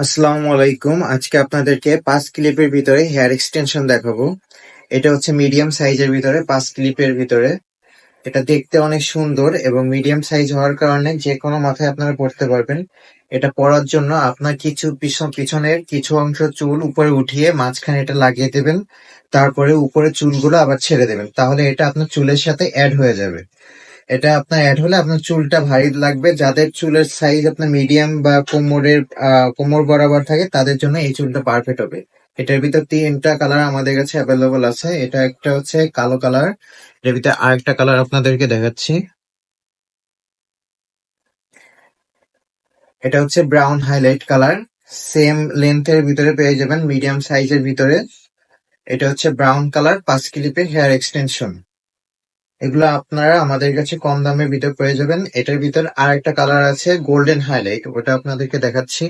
আসসালামু আলাইকুম। আজকে আপনাদেরকে পাঁচ ক্লিপের ভিতরে হেয়ার এক্সটেনশন দেখাবো। এটা হচ্ছে মিডিয়াম সাইজের ভিতরে, পাঁচ ক্লিপের ভিতরে। এটা দেখতে অনেক সুন্দর এবং মিডিয়াম সাইজ হওয়ার কারণে যে কোনো মাথায় আপনারা পড়তে পারবেন। এটা পরার জন্য আপনার কিছু পিছন- পিছনের কিছু অংশ চুল উপরে উঠিয়ে মাঝখানে এটা লাগিয়ে দেবেন। তারপরে উপরে চুলগুলো আবার ছেড়ে দেবেন। তাহলে এটা আপনার চুলের সাথে অ্যাড হয়ে যাবে। এটা আপনার অ্যাড হলে আপনার চুলটা ভারী লাগবে। যাদের চুলের সাইজ আপনার মিডিয়াম বা কোমরের কোমর বরাবর থাকে, তাদের জন্য এই চুলটা পারফেক্ট হবে। এটার ভিতর তিনটা কালার আমাদের কাছে অ্যাভেলেবল আছে। এটা একটা হচ্ছে কালো কালারের ভিতরে আরেকটা কালার আপনাদেরকে দেখাচ্ছি। এটা হচ্ছে ব্রাউন হাইলাইট কালার সেম লেন্থের ভিতরে পেয়ে যাবেন মিডিয়াম সাইজের ভিতরে। এটা হচ্ছে ব্রাউন কালার পাঁচ ক্লিপের হেয়ার এক্সটেনশন এগুলো আপনারা আমাদের কাছে কম দামের ভিতর পেয়ে যাবেন। এটার ভিতর আর একটা কালার আছে গোল্ডেন হাইলাইট ওটা আপনাদেরকে দেখাচ্ছি।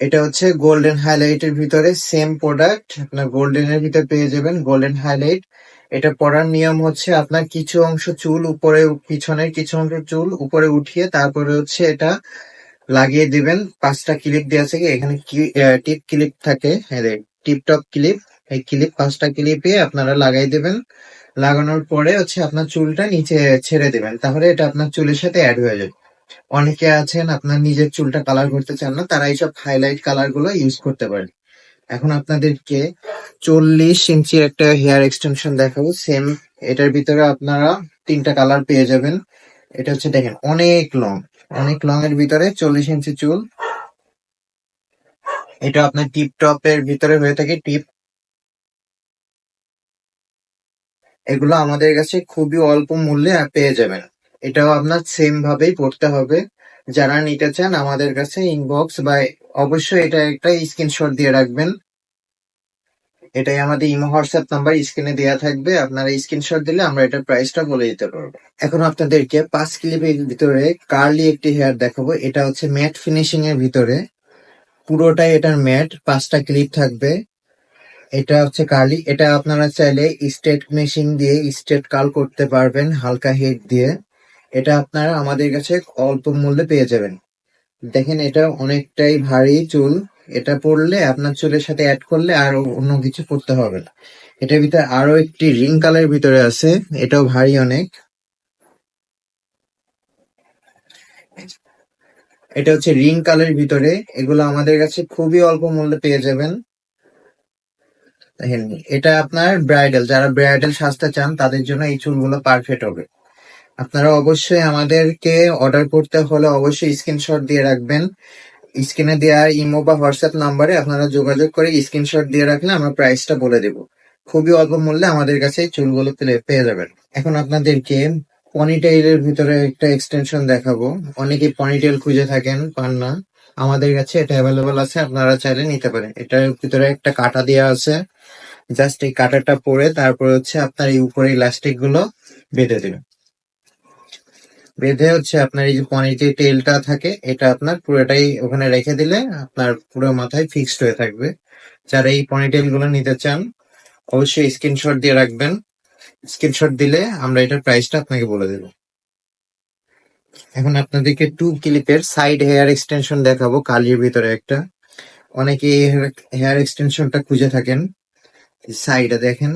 এটা হচ্ছে গোল্ডেন হাইলাইটের ভিতরে সেম প্রোডাক্ট আপনার গোল্ডেন এর ভিতরে পেয়ে যাবেন গোল্ডেন হাইলাইট এটা পরার নিয়ম হচ্ছে আপনার কিছু অংশ চুল উপরে, পিছনের কিছু অংশ চুল উপরে উঠিয়ে তারপরে হচ্ছে এটা লাগিয়ে দিবেন। পাঁচটা ক্লিপ দেওয়া থাকে এখানে টিপ ক্লিপ থাকে টিপ টপ ক্লিপ, এই ক্লিপ পাঁচটা ক্লিপে আপনারা লাগাই দেবেন। লাগানোর পরে হচ্ছে আপনার চুলটা নিচে ছেড়ে দেবেন, তাহলে এটা আপনার চুলের সাথে অ্যাড হয়ে যাবে। অনেকে আছেন, আপনার নিজের চুলটা কালার করতে চান না, তারা এইসব হাইলাইট কালারগুলো ইউজ করতে পারেন। এখন আপনাদেরকে চল্লিশ ইঞ্চির একটা হেয়ার এক্সটেনশন দেখাবো সেম এটার ভিতরে আপনারা তিনটা কালার পেয়ে যাবেন। এটা হচ্ছে দেখেন, অনেক লং অনেক লং এর ভিতরে চল্লিশ ইঞ্চি চুল। এটা আপনার টিপ টপ এর ভিতরে হয়ে থাকে টিপ এগুলো আমাদের কাছে খুবই অল্প মূল্যে পেয়ে যাবেন। এটাও আপনার সেম ভাবেই পড়তে হবে। যারা নিতে চান, আমাদের কাছে ইনবক্স বা অবশ্যই এটা একটা স্ক্রিনশট দিয়ে রাখবেন। এটাই আমাদের ইমো, হোয়াটসঅ্যাপ নাম্বার স্ক্রিনে দেওয়া থাকবে। আপনারা স্ক্রিনশট দিলে আমরা এটার প্রাইসটা বলে দিতে পারব। এখন আপনাদেরকে পাঁচ ক্লিপের ভিতরে কার্লি একটি হেয়ার দেখাবো। এটা হচ্ছে ম্যাট ফিনিশিং এর ভিতরে। পুরোটাই এটার ম্যাট, পাঁচটা ক্লিপ থাকবে। এটা হচ্ছে কালি এটা আপনারা চাইলে স্ট্রেট মেশিন দিয়ে স্ট্রেট কাল করতে পারবেন, হালকা হেড দিয়ে। এটা আপনারা আমাদের কাছে অল্প মূল্যে পেয়ে যাবেন। দেখেন, এটা অনেকটাই ভারী চুল। এটা পরলে আপনার চুলের সাথে অ্যাড করলে আর অন্য কিছু করতে হবে না। এটার ভিতরে আরও একটি রিং কালার ভিতরে আছে। এটাও ভারী অনেক। এটা হচ্ছে রিং কালার ভিতরে। এগুলো আমাদের কাছে খুবই অল্প মূল্যে পেয়ে যাবেন। এটা আপনার ব্রাইডাল। যারা ব্রাইডাল সাজতে চান, তাদের জন্য এই চুলগুলো পারফেক্ট হবে। আপনারা অবশ্যই আমাদেরকে অর্ডার করতে হলে অবশ্যই স্ক্রিনশট দিয়ে রাখবেন। স্ক্রিনে দেওয়া ইমো বা হোয়াটসঅ্যাপ নাম্বারে আপনারা যোগাযোগ করে স্ক্রিনশট দিয়ে রাখলে আমরা প্রাইসটা বলে দেব। খুবই অল্প মূল্যে আমাদের কাছে চুলগুলো পেয়ে যাবেন। এখন আপনাদেরকে পনিটেইলের ভিতরে একটা এক্সটেনশন দেখাবো। অনেকে পনিটেল খুঁজে থাকেন, পান না। আমাদের কাছে এটা অ্যাভেলেবল আছে, আপনারা চাইলে নিতে পারেন। এটার ভিতরে একটা কাটা দেওয়া আছে। জাস্ট এই কাটাটা পরে তারপরে হচ্ছে আপনার এই উপরে ইলাস্টিকগুলো বেঁধে দিবেন। বেঁধে হচ্ছে আপনার এই যে পনিতে টেলটা থাকে, এটা আপনার পুরোটাই ওখানে রেখে দিলে আপনার পুরো মাথায় ফিক্সড হয়ে থাকবে। যারা এই পনিটেলগুলো নিতে চান, অবশ্যই স্ক্রিনশট দিয়ে রাখবেন। স্ক্রিনশট দিলে আমরা এটার প্রাইসটা আপনাকে বলে দেব। এখন আপনাদেরকে টু ক্লিপের সাইড হেয়ার এক্সটেনশন দেখাবো, কালির ভিতরে একটা। অনেকে হেয়ার এক্সটেনশনটা খুঁজে থাকেন সাইডে দেখেন,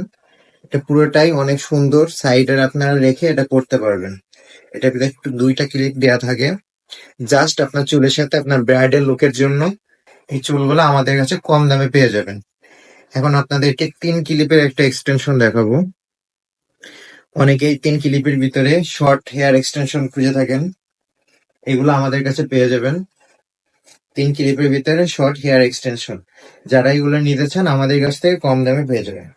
এটা পুরোটাই অনেক সুন্দর সাইডের আপনারা রেখে এটা করতে পারবেন। এটা একটু দুইটা ক্লিপ দেওয়া থাকে। জাস্ট আপনার চুলের সাথে আপনার ব্রাইডাল লুকের জন্য এই চুলগুলো আমাদের কাছে কম দামে পেয়ে যাবেন। এখন আপনাদেরকে তিন ক্লিপের একটা এক্সটেনশন দেখাবো। অনেকেই তিন ক্লিপের ভিতরে শর্ট হেয়ার এক্সটেনশন খুঁজে থাকেন। এগুলো আমাদের কাছে পেয়ে যাবেন। তিন ক্লিপের ভিতরে শর্ট হেয়ার এক্সটেনশন যারা এগুলো নিতে চান, আমাদের কাছ থেকে কম দামে পেয়ে যাবেন।